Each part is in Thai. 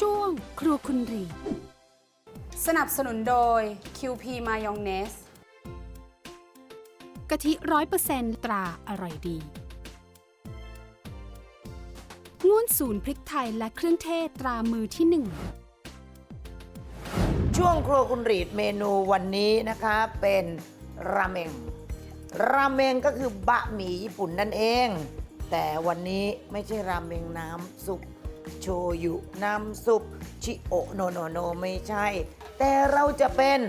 ช่วงครัวคุณรี สนับสนุนโดย QP มายองเนสกะทิร้อยเปอร์เซนตราอร่อยดี ง่วนศูนย์พริกไทยและเครื่องเทศตรามือที่หนึ่ง ช่วงครัวคุณรีดเมนูวันนี้นะคะเป็นราเมง ราเมงก็คือบะหมี่ญี่ปุ่นนั่นเอง แต่วันนี้ไม่ใช่ราเมงน้ำซุป โชยุน้ำซุป ชิโอโนโนโนไม่ใช่ แต่เราจะเป็น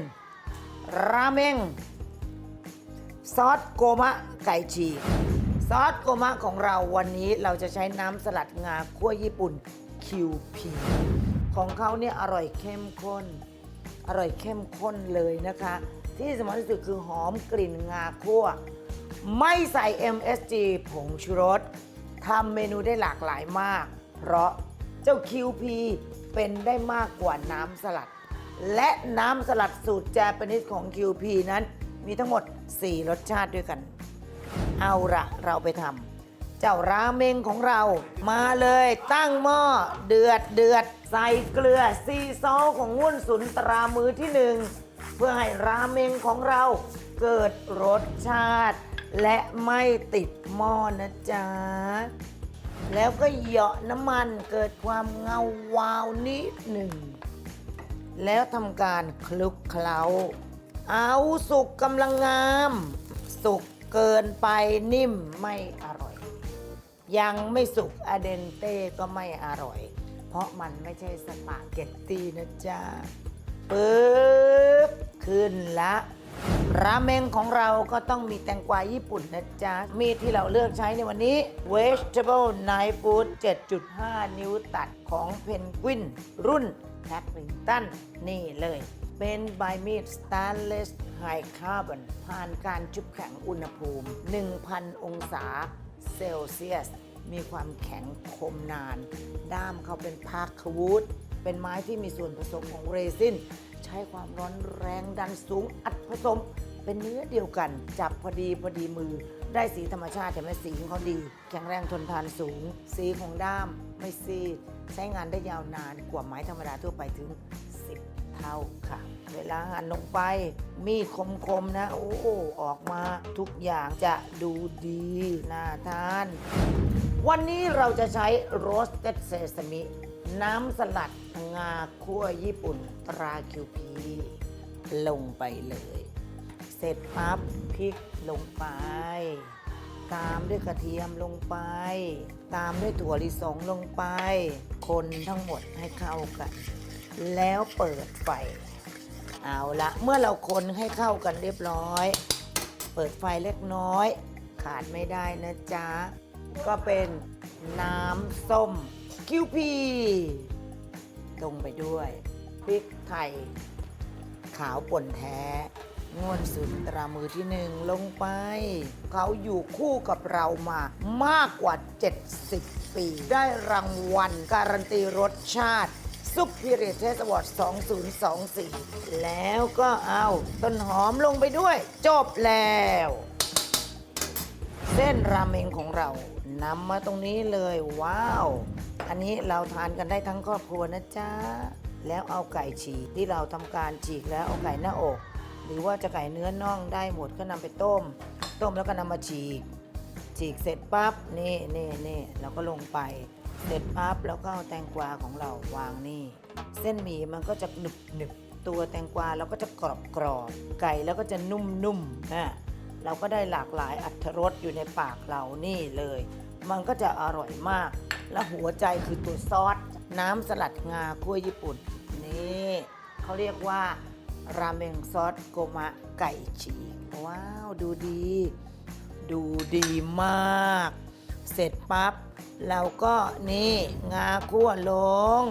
ราเมงซอสโกมะไก่ฉีกซอสโกมะของเราวันนี้เราจะใช้น้ำสลัดงาคั่วญี่ปุ่น QP ของเขาเนี่ยอร่อยเข้มข้น อร่อยเข้มข้นเลยนะคะ ที่สำคัญที่สุดคือหอมกลิ่นงาคั่ว ไม่ใส่ MSG ผงชูรสทำเมนูได้หลากหลายมาก เพราะ เจ้า QP เป็นได้มากกว่าน้ำสลัด และน้ำสลัดสูตรแจแปนิสของ QP นั้นมีทั้งหมด 4 รสชาติด้วยกัน เอาละเราไปทำเจ้าราเมงของเรามาเลยตั้งหม้อเดือดเดือดใส่เกลือซีซอลของงุ่นสุนตรามือที่หนึ่งเพื่อให้ราเมงของเราเกิดรสชาติ และไม่ติดหม้อนะจ๊ะ แล้วก็เหยาะน้ำมันเกิดความเงาวาวนิดหนึ่ง แล้วทำการคลุกเคล้า เอาสุกกำลังงาม สุกเกินไปนิ่มไม่อร่อย ยังไม่สุกอเดนเต้ก็ไม่อร่อย เพราะมันไม่ใช่สปาเกตตีนะจ๊ะปึ๊บขึ้นละ ราเมงของเราก็ต้องมีแตงกวาญี่ปุ่นนะจ๊ะ มีดที่เราเลือกใช้ในวันนี้ Vegetable Knife Food 7.5 นิ้วตัดของเพนกวิน รุ่นแท็กลิงตันนี่เลย เป็นใบมีด Stainless High Carbon ผ่านการชุบแข็งอุณหภูมิ 1,000 องศาเซลเซียส มีความแข็งคมนาน ด้ามเขาเป็นพาร์ควูดเป็นไม้ที่มีส่วนผสมของเรซิน ช้ความร้อนแรงดันสูงอัดผสม เป็นเนื้อเดียวกัน จับพอดีพอดีมือ ได้สีธรรมชาติแต่ไม่สีของเขาดี แข็งแรงทนทานสูง สีของด้ามไม่ซีด ใช้งานได้ยาวนานกว่าไม้ธรรมดาทั่วไปถึง 10 เท่าค่ะ เวลาหั่นลงไป มีดคมๆนะ โอ้ออกมาทุกอย่างจะดูดีน่าทาน วันนี้เราจะใช้โรสเต็ดเซซามิ น้ำสลัดงาคั่วญี่ปุ่นตราคิวพี ลงไปเลย เสร็จปั๊บพริกลงไป ตามด้วยกระเทียมลงไป ตามด้วยถั่วลิสงลงไป คนทั้งหมดให้เข้ากัน แล้วเปิดไฟ เอาละเมื่อเราคนให้เข้ากันเรียบร้อย เปิดไฟเล็กน้อย ขาดไม่ได้นะจ๊ะ ก็เป็นน้ำส้ม คิวพีลงไปด้วย พริกไทย ขาวป่นแท้ง่วนสุนตรามือที่หนึ่งลงไป เขาอยู่คู่กับเรามามากกว่า 70 ปี ได้รางวัลการันตีรสชาติซุปเปอร์เทสวอร์ด2024 แล้วก็เอาต้นหอมลงไปด้วย จบแล้ว เส้นราเมงของเรานำมาตรงนี้เลยว้าว อันนี้เราทานกันได้ทั้งครอบครัวนะจ๊ะ แล้วเอาไก่ฉีกที่เราทำการฉีกแล้วเอาไก่หน้าอก หรือว่าจะไก่เนื้อน่องได้หมดก็นำไปต้ม ต้มแล้วก็นำมาฉีก ฉีกเสร็จปั๊บนี่นี่นี่เราก็ลงไป เสร็จปั๊บแล้วก็เอาแตงกวาของเราวางนี่ เส้นหมี่มันก็จะหนึบหนึบตัวแตงกวาเราก็จะกรอบกรอบไก่แล้วก็จะนุ่มนุ่มนะ เราก็ได้หลากหลายอัตรสอยู่ในปากเรานี่เลย มันก็จะอร่อยมาก และหัวใจคือตัวซอส น้ำสลัดงาคั่วญี่ปุ่น นี่เขาเรียกว่าราเมงซอสโกมะไก่ฉีกว้าว ดูดี ดูดีมาก เสร็จปั๊บเราก็นี่งาคั่วลง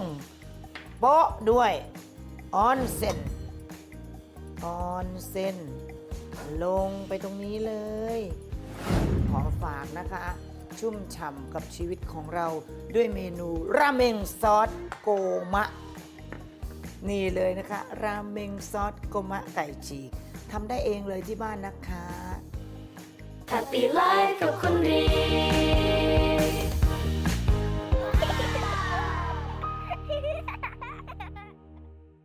โป๊ะด้วยออนเซนออนเซน ลงไปตรงนี้เลย ขอฝากนะคะ ชุ่มฉ่ำกับชีวิตของเราด้วยเมนูราเมงซอสโกมะ นี่เลยนะคะ ราเมงซอสโกมะไก่ฉีกทำได้เองเลยที่บ้านนะคะ Happy Life กับคุณรี